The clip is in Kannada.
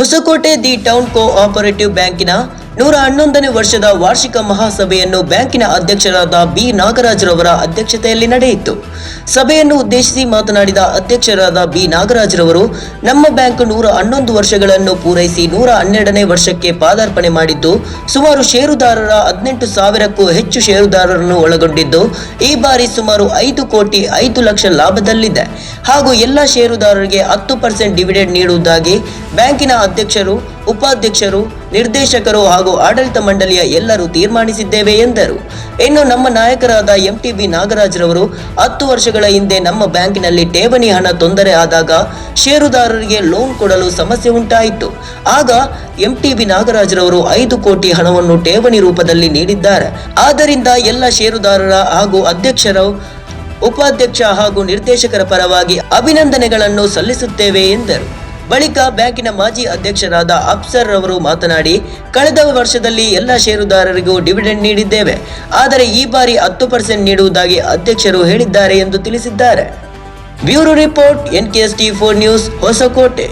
Hosakote the town cooperative ಬ್ಯಾಂಕಿನ ನೂರ ಹನ್ನೊಂದನೇ ವರ್ಷದ ವಾರ್ಷಿಕ ಮಹಾಸಭೆಯನ್ನು ಬ್ಯಾಂಕಿನ ಅಧ್ಯಕ್ಷರಾದ ಬಿ. ನಾಗರಾಜ್ರವರ ಅಧ್ಯಕ್ಷತೆಯಲ್ಲಿ ನಡೆಯಿತು. ಸಭೆಯನ್ನು ಉದ್ದೇಶಿಸಿ ಮಾತನಾಡಿದ ಅಧ್ಯಕ್ಷರಾದ ಬಿ. ನಾಗರಾಜ್ರವರು, ನಮ್ಮ ಬ್ಯಾಂಕ್ ನೂರ ಹನ್ನೊಂದು ವರ್ಷಗಳನ್ನು ಪೂರೈಸಿ ನೂರ ಹನ್ನೆರಡನೇ ವರ್ಷಕ್ಕೆ ಪಾದಾರ್ಪಣೆ ಮಾಡಿದ್ದು, ಸುಮಾರು ಷೇರುದಾರರ ಹದಿನೆಂಟು ಸಾವಿರಕ್ಕೂ ಹೆಚ್ಚು ಷೇರುದಾರರನ್ನು ಒಳಗೊಂಡಿದ್ದು, ಈ ಬಾರಿ ಸುಮಾರು ಐದು ಕೋಟಿ ಐದು ಲಕ್ಷ ಲಾಭದಲ್ಲಿದೆ. ಹಾಗೂ ಎಲ್ಲ ಷೇರುದಾರರಿಗೆ ಹತ್ತು ಪರ್ಸೆಂಟ್ ಡಿವಿಡೆಂಡ್ ನೀಡುವುದಾಗಿ ಬ್ಯಾಂಕಿನ ಅಧ್ಯಕ್ಷರು ಉಪಾಧ್ಯಕ್ಷರು, ನಿರ್ದೇಶಕರು ಹಾಗೂ ಆಡಳಿತ ಮಂಡಳಿಯ ಎಲ್ಲರೂ ತೀರ್ಮಾನಿಸಿದ್ದೇವೆ ಎಂದರು. ಇನ್ನು ನಮ್ಮ ನಾಯಕರಾದ ಎಂಟಿಬಿ ನಾಗರಾಜ್ರವರು ಹತ್ತು ವರ್ಷಗಳ ಹಿಂದೆ ನಮ್ಮ ಬ್ಯಾಂಕಿನಲ್ಲಿ ಠೇವಣಿ ಹಣ ತೊಂದರೆ ಆದಾಗ ಷೇರುದಾರರಿಗೆ ಲೋನ್ ಕೊಡಲು ಸಮಸ್ಯೆ ಉಂಟಾಯಿತು. ಆಗ ಎಂಟಿಬಿ ನಾಗರಾಜ್ರವರು ಐದು ಕೋಟಿ ಹಣವನ್ನು ಠೇವಣಿ ರೂಪದಲ್ಲಿ ನೀಡಿದ್ದಾರೆ. ಆದ್ದರಿಂದ ಎಲ್ಲ ಷೇರುದಾರರ ಹಾಗೂ ಅಧ್ಯಕ್ಷರು, ಉಪಾಧ್ಯಕ್ಷ ಹಾಗೂ ನಿರ್ದೇಶಕರ ಪರವಾಗಿ ಅಭಿನಂದನೆಗಳನ್ನು ಸಲ್ಲಿಸುತ್ತೇವೆ ಎಂದರು. ಬಳಿಕ ಬ್ಯಾಂಕಿನ ಮಾಜಿ ಅಧ್ಯಕ್ಷರಾದ ಅಫ್ಸರ್ ರವರು ಮಾತನಾಡಿ, ಕಳೆದ ವರ್ಷದಲ್ಲಿ ಎಲ್ಲ ಷೇರುದಾರರಿಗೂ ಡಿವಿಡೆಂಡ್ ನೀಡಿದ್ದೇವೆ. ಆದರೆ ಈ ಬಾರಿ ಹತ್ತು ಪರ್ಸೆಂಟ್ ನೀಡುವುದಾಗಿ ಅಧ್ಯಕ್ಷರು ಹೇಳಿದ್ದಾರೆ ಎಂದು ತಿಳಿಸಿದ್ದಾರೆ. Bureau report N K S T four news Hosakote.